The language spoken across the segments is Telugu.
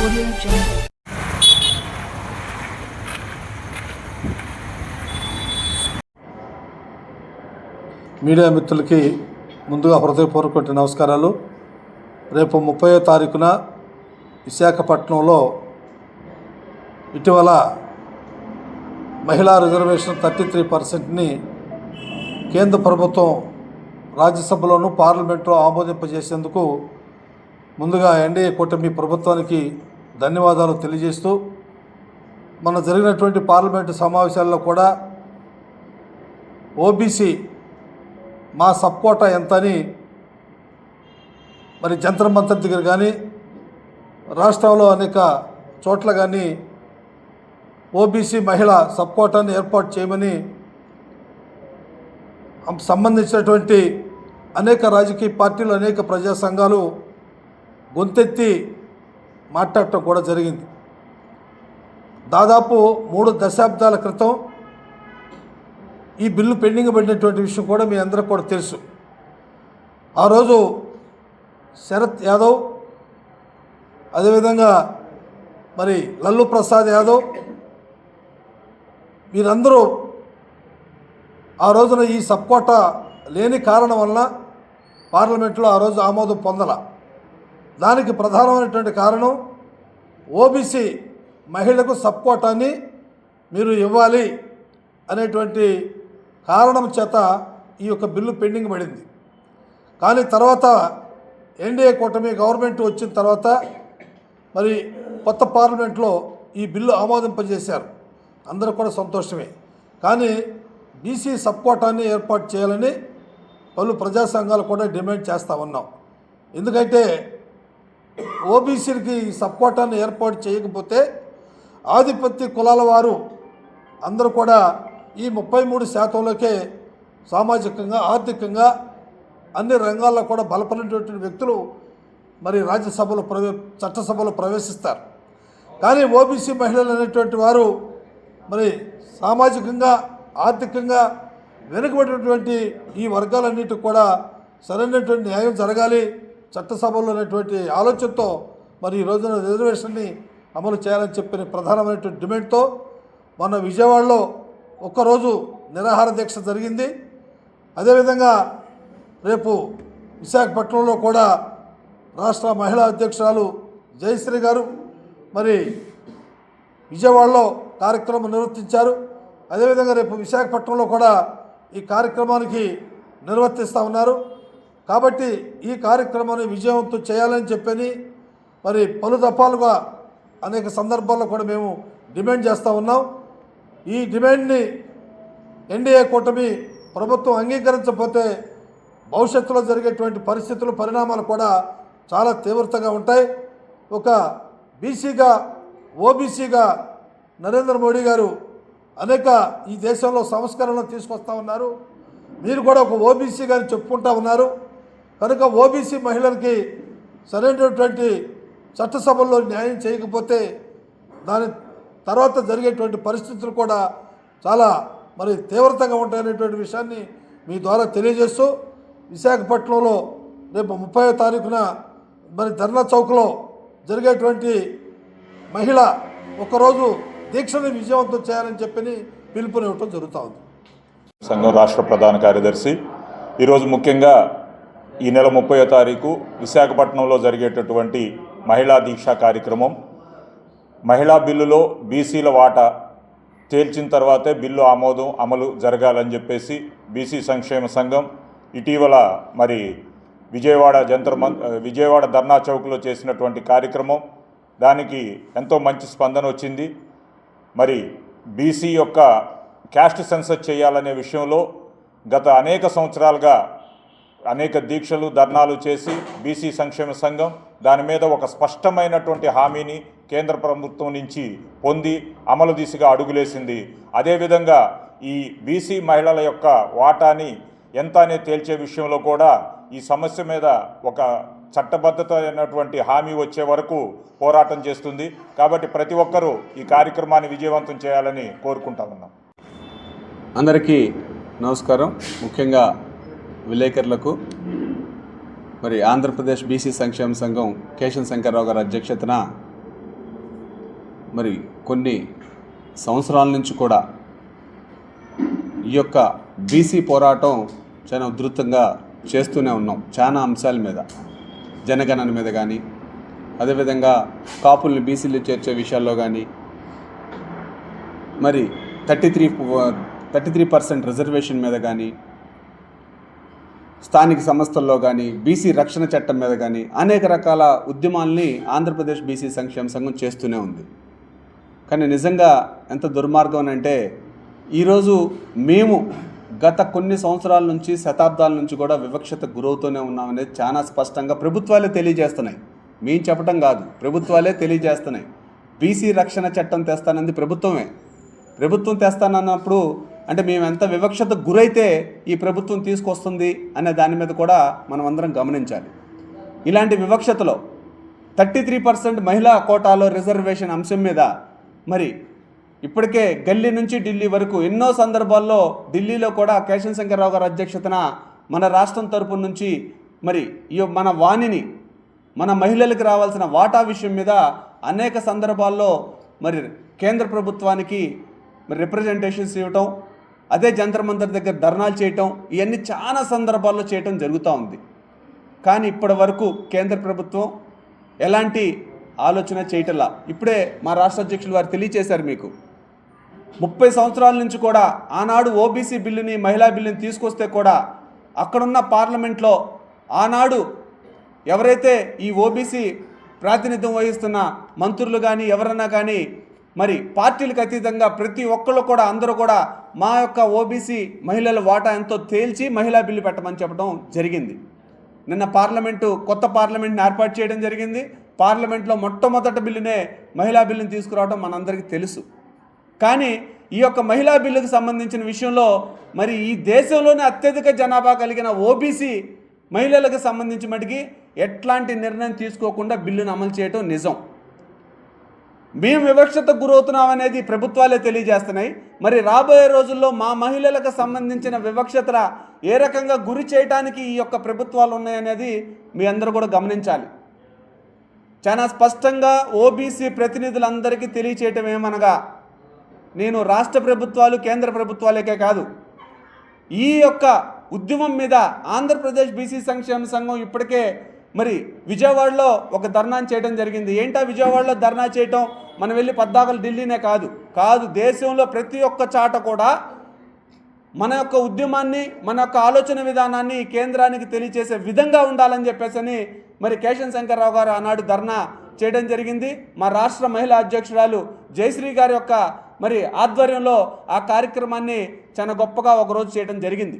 మీడియా మిత్రులకి ముందుగా హృదయపూర్వక నమస్కారాలు. రేపు ముప్పయో తారీఖున విశాఖపట్నంలో ఇటీవల మహిళా రిజర్వేషన్ థర్టీ త్రీ పర్సెంట్ని కేంద్ర ప్రభుత్వం రాజ్యసభలోనూ పార్లమెంట్లో ఆమోదింపజేసేందుకు ముందుగా ఎన్డీఏ కూటమి ప్రభుత్వానికి ధన్యవాదాలు తెలియజేస్తూ మన జరిగినటువంటి పార్లమెంటు సమావేశాల్లో కూడా ఓబీసీ మా సబ్ ఎంత అని మరి జంతర మంతర్ దగ్గర కానీ రాష్ట్రంలో అనేక చోట్ల కానీ ఓబీసీ మహిళ సబ్ ఏర్పాటు చేయమని సంబంధించినటువంటి అనేక రాజకీయ పార్టీలు అనేక ప్రజా సంఘాలు గొంతెత్తి మాట్లాడటం కూడా జరిగింది. దాదాపు మూడు దశాబ్దాల క్రితం ఈ బిల్లు పెండింగ్ పడినటువంటి విషయం కూడా మీ అందరికి కూడా తెలుసు. ఆ రోజు శరత్ యాదవ్ అదేవిధంగా మరి లల్లు ప్రసాద్ యాదవ్ వీరందరూ ఆ రోజున ఈ సపోటా లేని కారణం వలన పార్లమెంట్లో ఆ రోజు ఆమోదం పొందల. దానికి ప్రధానమైనటువంటి కారణం ఓబీసీ మహిళకు సపోర్టాన్ని మీరు ఇవ్వాలి అనేటువంటి కారణం చేత ఈ యొక్క బిల్లు పెండింగ్ పడింది. కానీ తర్వాత ఎన్డీఏ కూటమి గవర్నమెంట్ వచ్చిన తర్వాత మరి కొత్త పార్లమెంట్లో ఈ బిల్లు ఆమోదింపజేశారు. అందరూ కూడా సంతోషమే. కానీ బీసీ సపోర్టాన్ని ఏర్పాటు చేయాలని పలు ప్రజా సంఘాలు కూడా డిమాండ్ చేస్తూ ఉన్నాం. ఎందుకంటే ఓబీసీలకి ఈ ఏర్పాటు చేయకపోతే ఆధిపత్య కులాల వారు అందరూ కూడా ఈ ముప్పై మూడు శాతంలోకే సామాజికంగా ఆర్థికంగా అన్ని రంగాల్లో కూడా బలపడినటువంటి వ్యక్తులు మరి రాజ్యసభలో ప్రవే చట్టసభలో ప్రవేశిస్తారు. కానీ ఓబీసీ మహిళలు అనేటువంటి వారు మరి సామాజికంగా ఆర్థికంగా వెనుకబడినటువంటి ఈ వర్గాలన్నిటికి కూడా సరైనటువంటి న్యాయం జరగాలి. చట్టసభలో ఉన్నటువంటి ఆలోచనతో మరి ఈ రోజున రిజర్వేషన్ని అమలు చేయాలని చెప్పిన ప్రధానమైనటువంటి డిమాండ్తో మొన్న విజయవాడలో ఒక్కరోజు నిరాహార దీక్ష జరిగింది. అదేవిధంగా రేపు విశాఖపట్నంలో కూడా రాష్ట్ర మహిళా అధ్యక్షురాలు జయశ్రీ గారు మరి విజయవాడలో కార్యక్రమం నిర్వర్తించారు. అదేవిధంగా రేపు విశాఖపట్నంలో కూడా ఈ కార్యక్రమానికి నిర్వర్తిస్తూ ఉన్నారు. కాబట్టి ఈ కార్యక్రమాన్ని విజయవంతం చేయాలని చెప్పని మరి పలు దఫాలుగా అనేక సందర్భాల్లో కూడా మేము డిమాండ్ చేస్తూ ఉన్నాం. ఈ డిమాండ్ని ఎన్డీఏ కూటమి ప్రభుత్వం అంగీకరించకపోతే భవిష్యత్తులో జరిగేటువంటి పరిస్థితులు పరిణామాలు కూడా చాలా తీవ్రతగా ఉంటాయి. ఒక బీసీగా ఓబీసీగా నరేంద్ర మోడీ గారు అనేక ఈ దేశంలో సంస్కరణలు తీసుకొస్తా ఉన్నారు. మీరు కూడా ఒక ఓబీసీ గారిని చెప్పుకుంటా ఉన్నారు. కనుక ఓబీసీ మహిళలకి సరైనటువంటి చట్టసభల్లో న్యాయం చేయకపోతే దాని తర్వాత జరిగేటువంటి పరిస్థితులు కూడా చాలా మరి తీవ్రతంగా ఉంటాయనేటువంటి విషయాన్ని మీ ద్వారా తెలియజేస్తూ విశాఖపట్నంలో రేపు ముప్పై తారీఖున మరి ధర్నా చౌక్లో జరిగేటువంటి మహిళ ఒకరోజు దీక్షను విజయవంతం చేయాలని చెప్పి పిలుపునివ్వటం జరుగుతూ ఉంది. సంఘం రాష్ట్ర ప్రధాన కార్యదర్శి ఈరోజు ముఖ్యంగా ఈ నెల ముప్పయో తారీఖు విశాఖపట్నంలో జరిగేటటువంటి మహిళా దీక్షా కార్యక్రమం. మహిళా బిల్లులో బీసీల వాటా తేల్చిన తర్వాతే బిల్లు ఆమోదం అమలు జరగాలని చెప్పేసి బీసీ సంక్షేమ సంఘం ఇటీవల మరి విజయవాడ జంతర్ విజయవాడ ధర్నా చౌక్లో చేసినటువంటి కార్యక్రమం. దానికి ఎంతో మంచి స్పందన వచ్చింది. మరి బీసీ యొక్క క్యాస్ట్ సెన్సస్ చేయాలనే విషయంలో గత అనేక సంవత్సరాలుగా అనేక దీక్షలు ధర్నాలు చేసి బీసీ సంక్షేమ సంఘం దాని మీద ఒక స్పష్టమైనటువంటి హామీని కేంద్ర ప్రభుత్వం నుంచి పొంది అమలు దిశగా అడుగులేసింది. అదేవిధంగా ఈ బీసీ మహిళల యొక్క వాటాని ఎంత అనే తేల్చే విషయంలో కూడా ఈ సమస్య మీద ఒక చట్టబద్ధత అయినటువంటి హామీ వచ్చే వరకు పోరాటం చేస్తుంది. కాబట్టి ప్రతి ఒక్కరూ ఈ కార్యక్రమాన్ని విజయవంతం చేయాలని కోరుకుంటా ఉన్నాం. అందరికీ నమస్కారం. ముఖ్యంగా విలేకరులకు మరి ఆంధ్రప్రదేశ్ బీసీ సంక్షేమ సంఘం కేశవ శంకర్రావు గారి అధ్యక్షతన మరి కొన్ని సంవత్సరాల నుంచి కూడా ఈ యొక్క బీసీ పోరాటం చాలా ఉధృతంగా చేస్తూనే ఉన్నాం చాలా అంశాల మీద జనగణన మీద కానీ అదేవిధంగా కాపుల్ని బీసీలు చేర్చే విషయాల్లో కానీ మరి thirty three thirty three percent reservation మీద కానీ స్థానిక సంస్థల్లో కానీ బీసీ రక్షణ చట్టం మీద కానీ అనేక రకాల ఉద్యమాల్ని ఆంధ్రప్రదేశ్ బీసీ సంక్షేమ సంఘం చేస్తూనే ఉంది. కానీ నిజంగా ఎంత దుర్మార్గం అంటే ఈరోజు మేము గత కొన్ని సంవత్సరాల నుంచి శతాబ్దాల నుంచి కూడా వివక్షత గురవుతూనే ఉన్నామనేది చాలా స్పష్టంగా ప్రభుత్వాలే తెలియజేస్తున్నాయి. మేము చెప్పడం కాదు ప్రభుత్వాలే తెలియజేస్తున్నాయి. బీసీ రక్షణ చట్టం తెస్తానంది ప్రభుత్వమే. ప్రభుత్వం తెస్తానన్నప్పుడు అంటే మేము ఎంత వివక్షత గురైతే ఈ ప్రభుత్వం తీసుకొస్తుంది అనే దాని మీద కూడా మనం అందరం గమనించాలి. ఇలాంటి వివక్షతలో థర్టీ త్రీ పర్సెంట్ మహిళా కోటాలో రిజర్వేషన్ అంశం మీద మరి ఇప్పటికే గల్లీ నుంచి ఢిల్లీ వరకు ఎన్నో సందర్భాల్లో ఢిల్లీలో కూడా కేశవ శంకర్రావు గారి అధ్యక్షతన మన రాష్ట్రం తరపు నుంచి మరి ఈ మన వాణిని మన మహిళలకు రావాల్సిన వాటా విషయం మీద అనేక సందర్భాల్లో మరి కేంద్ర ప్రభుత్వానికి మరి రిప్రజెంటేషన్స్ ఇవ్వటం అదే జంతర్ మంతర్ దగ్గర ధర్నాలు చేయటం ఇవన్నీ చాలా సందర్భాల్లో చేయటం జరుగుతూ ఉంది. కానీ ఇప్పటి వరకు కేంద్ర ప్రభుత్వం ఎలాంటి ఆలోచన చేయటంలా? ఇప్పుడే మా రాష్ట్ర అధ్యక్షులు వారు తెలియచేశారు మీకు. ముప్పై సంవత్సరాల నుంచి కూడా ఆనాడు ఓబీసీ బిల్లుని మహిళా బిల్లుని తీసుకొస్తే కూడా అక్కడున్న పార్లమెంట్లో ఆనాడు ఎవరైతే ఈ ఓబీసీ ప్రాతినిధ్యం వహిస్తున్న మంత్రులు కానీ ఎవరన్నా కానీ మరి పార్టీలకు అతీతంగా ప్రతి ఒక్కళ్ళు కూడా అందరూ కూడా మా యొక్క ఓబీసీ మహిళల వాటా ఎంతో తేల్చి మహిళా బిల్లు పెట్టమని చెప్పడం జరిగింది. నిన్న పార్లమెంటు కొత్త పార్లమెంట్ని ఏర్పాటు చేయడం జరిగింది. పార్లమెంట్లో మొట్టమొదటి బిల్లునే మహిళా బిల్లుని తీసుకురావడం మనందరికీ తెలుసు. కానీ ఈ యొక్క మహిళా బిల్లుకు సంబంధించిన విషయంలో మరి ఈ దేశంలోనే అత్యధిక జనాభా కలిగిన ఓబీసీ మహిళలకు సంబంధించి మటుకి ఎట్లాంటి నిర్ణయం తీసుకోకుండా బిల్లును అమలు చేయడం నిజం. మేము వివక్షత గురవుతున్నాం అనేది ప్రభుత్వాలే తెలియజేస్తున్నాయి. మరి రాబోయే రోజుల్లో మా మహిళలకు సంబంధించిన వివక్షత ఏ రకంగా గురి చేయడానికి ఈ యొక్క ప్రభుత్వాలు ఉన్నాయనేది మీ అందరూ కూడా గమనించాలి. చాలా స్పష్టంగా ఓబీసీ ప్రతినిధులందరికీ తెలియచేయటం ఏమనగా నేను రాష్ట్ర ప్రభుత్వాలు కేంద్ర ప్రభుత్వాలకే కాదు ఈ యొక్క ఉద్యమం మీద ఆంధ్రప్రదేశ్ బీసీ సంక్షేమ సంఘం ఇప్పటికే మరి విజయవాడలో ఒక ధర్నా చేయడం జరిగింది. ఏంటా విజయవాడలో ధర్నా చేయటం? మనం వెళ్ళి పద్దాకలు ఢిల్లీనే కాదు. కాదు దేశంలో ప్రతి ఒక్క చాట కూడా మన యొక్క ఉద్యమాన్ని మన యొక్క ఆలోచన విధానాన్ని కేంద్రానికి తెలియచేసే విధంగా ఉండాలని చెప్పేసి మరి కేశన్ శంకర్రావు గారు ఆనాడు ధర్నా చేయడం జరిగింది. మా రాష్ట్ర మహిళా అధ్యక్షురాలు జయశ్రీ గారి యొక్క మరి ఆధ్వర్యంలో ఆ కార్యక్రమాన్ని చాలా గొప్పగా ఒకరోజు చేయడం జరిగింది.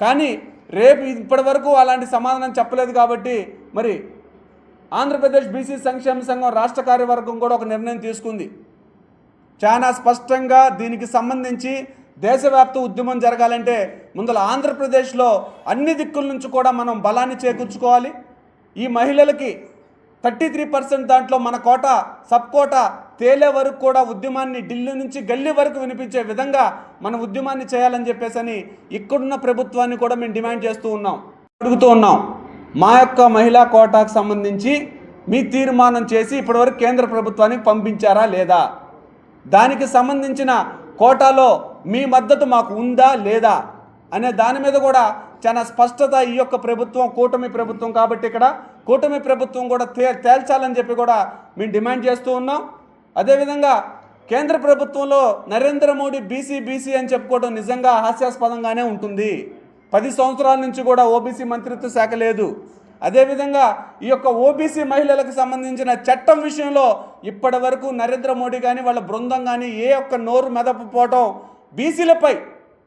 కానీ రేపు ఇప్పటి వరకు అలాంటి సమాధానం చెప్పలేదు కాబట్టి మరి ఆంధ్రప్రదేశ్ బీసీ సంక్షేమ సంఘం రాష్ట్ర కార్యవర్గం కూడా ఒక నిర్ణయం తీసుకుంది. చాలా స్పష్టంగా దీనికి సంబంధించి దేశవ్యాప్త ఉద్యమం జరగాలంటే ముందల ఆంధ్రప్రదేశ్లో అన్ని దిక్కుల నుంచి కూడా మనం బలాన్ని చేకూర్చుకోవాలి. ఈ మహిళలకి థర్టీ త్రీ పర్సెంట్ దాంట్లో మన కోట సబ్ కోట తేలే వరకు కూడా ఉద్యమాన్ని ఢిల్లీ నుంచి గల్లీ వరకు వినిపించే విధంగా మన ఉద్యమాన్ని చేయాలని చెప్పేసి ఇక్కడున్న ప్రభుత్వాన్ని కూడా మేము డిమాండ్ చేస్తూ ఉన్నాం. అడుగుతూ ఉన్నాం. మా యొక్క మహిళా కోటాకు సంబంధించి మీ తీర్మానం చేసి ఇప్పటివరకు కేంద్ర ప్రభుత్వానికి పంపించారా లేదా? దానికి సంబంధించిన కోటాలో మీ మద్దతు మాకు ఉందా లేదా? అనే దాని మీద కూడా చాలా స్పష్టత ఈ యొక్క ప్రభుత్వం కూటమి ప్రభుత్వం కాబట్టి ఇక్కడ కూటమి ప్రభుత్వం కూడా తే తేల్చాలని చెప్పి కూడా మేము డిమాండ్ చేస్తూ ఉన్నాం. అదేవిధంగా కేంద్ర ప్రభుత్వంలో నరేంద్ర మోడీ బీసీ బీసీ అని చెప్పుకోవడం నిజంగా హాస్యాస్పదంగానే ఉంటుంది. పది సంవత్సరాల నుంచి కూడా ఓబీసీ మంత్రిత్వ శాఖ లేదు. అదేవిధంగా ఈ యొక్క ఓబీసీ మహిళలకు సంబంధించిన చట్టం విషయంలో ఇప్పటి వరకు నరేంద్ర మోడీ కానీ వాళ్ళ బృందం కానీ ఏ ఒక్క నోరు మెదపపోవటం బీసీలపై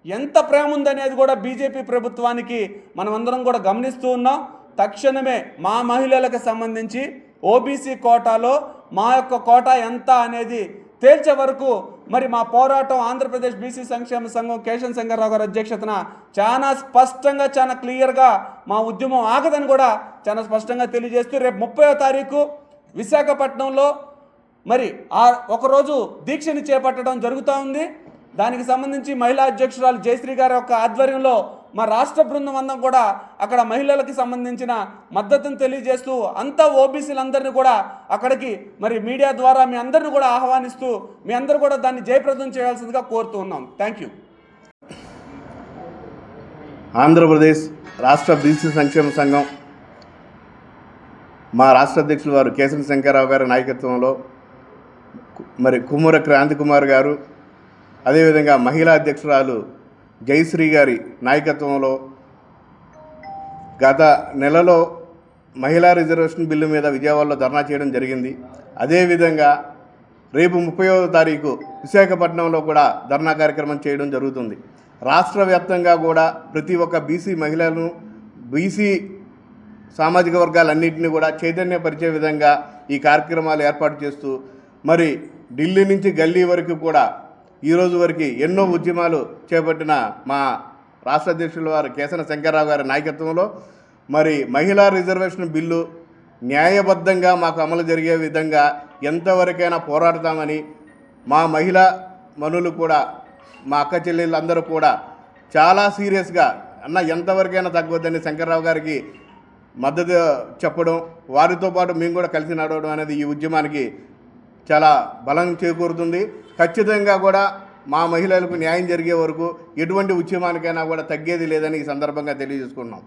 ఎంత ప్రేమ ఉందనేది కూడా బీజేపీ ప్రభుత్వానికి మనమందరం కూడా గమనిస్తూ ఉన్నాం. తక్షణమే మా మహిళలకు సంబంధించి ఓబీసీ కోటాలో మా యొక్క కోట ఎంత అనేది తేల్చే వరకు మరి మా పోరాటం ఆంధ్రప్రదేశ్ బీసీ సంక్షేమ సంఘం కేశవ శంకర్రావు గారి అధ్యక్షతన చాలా స్పష్టంగా చాలా క్లియర్గా మా ఉద్యమం ఆగదని కూడా చాలా స్పష్టంగా తెలియజేస్తూ రేపు ముప్పై తారీఖు విశాఖపట్నంలో మరి ఆ ఒకరోజు దీక్షని చేపట్టడం జరుగుతూ ఉంది. దానికి సంబంధించి మహిళా అధ్యక్షురాలు జయశ్రీ గారి యొక్క ఆధ్వర్యంలో మా రాష్ట్ర బృందం అందం కూడా అక్కడ మహిళలకి సంబంధించిన మద్దతును తెలియజేస్తూ అంతా ఓబీసీలందరినీ కూడా అక్కడికి మరి మీడియా ద్వారా మీ అందరిని కూడా ఆహ్వానిస్తూ మీ అందరూ కూడా దాన్ని జయప్రదం చేయాల్సిందిగా కోరుతూ ఉన్నాం. థ్యాంక్ యూ ఆంధ్రప్రదేశ్ రాష్ట్ర బీసీ సంక్షేమ సంఘం మా రాష్ట్ర అధ్యక్షులు వారు కేసరి శంకర్రావు గారి నాయకత్వంలో మరి కుమ్మర క్రాంతి కుమార్ గారు అదేవిధంగా మహిళా అధ్యక్షురాలు జయశ్రీ గారి నాయకత్వంలో గత నెలలో మహిళా రిజర్వేషన్ బిల్లు మీద విజయవాడలో ధర్నా చేయడం జరిగింది. అదేవిధంగా రేపు ముప్పైవ తారీఖు విశాఖపట్నంలో కూడా ధర్నా కార్యక్రమం చేయడం జరుగుతుంది. రాష్ట్ర వ్యాప్తంగా కూడా ప్రతి ఒక్క బీసీ మహిళలను బీసీ సామాజిక వర్గాలన్నింటినీ కూడా చైతన్యపరిచే విధంగా ఈ కార్యక్రమాలు ఏర్పాటు చేస్తూ మరి ఢిల్లీ నుంచి గల్లీ వరకు కూడా ఈరోజు వరకు ఎన్నో ఉద్యమాలు చేపట్టిన మా రాష్ట్ర అధ్యక్షుల వారు కేసన శంకర్రావు గారి నాయకత్వంలో మరి మహిళా రిజర్వేషన్ బిల్లు న్యాయబద్ధంగా మాకు అమలు జరిగే విధంగా ఎంతవరకైనా పోరాడతామని మా మహిళా మనులు కూడా మా అక్క చెల్లెళ్ళందరూ కూడా చాలా సీరియస్గా అన్న ఎంతవరకైనా తగ్గొద్దని శంకర్రావు గారికి మద్దతు చెప్పడం వారితో పాటు మేము కూడా కలిసి నడవడం అనేది ఈ ఉద్యమానికి చాలా బలం చేకూరుతుంది. ఖచ్చితంగా కూడా మా మహిళలకు న్యాయం జరిగే వరకు ఎటువంటి ఉద్యమానికైనా కూడా తగ్గేది లేదని ఈ సందర్భంగా తెలియజేసుకున్నాం.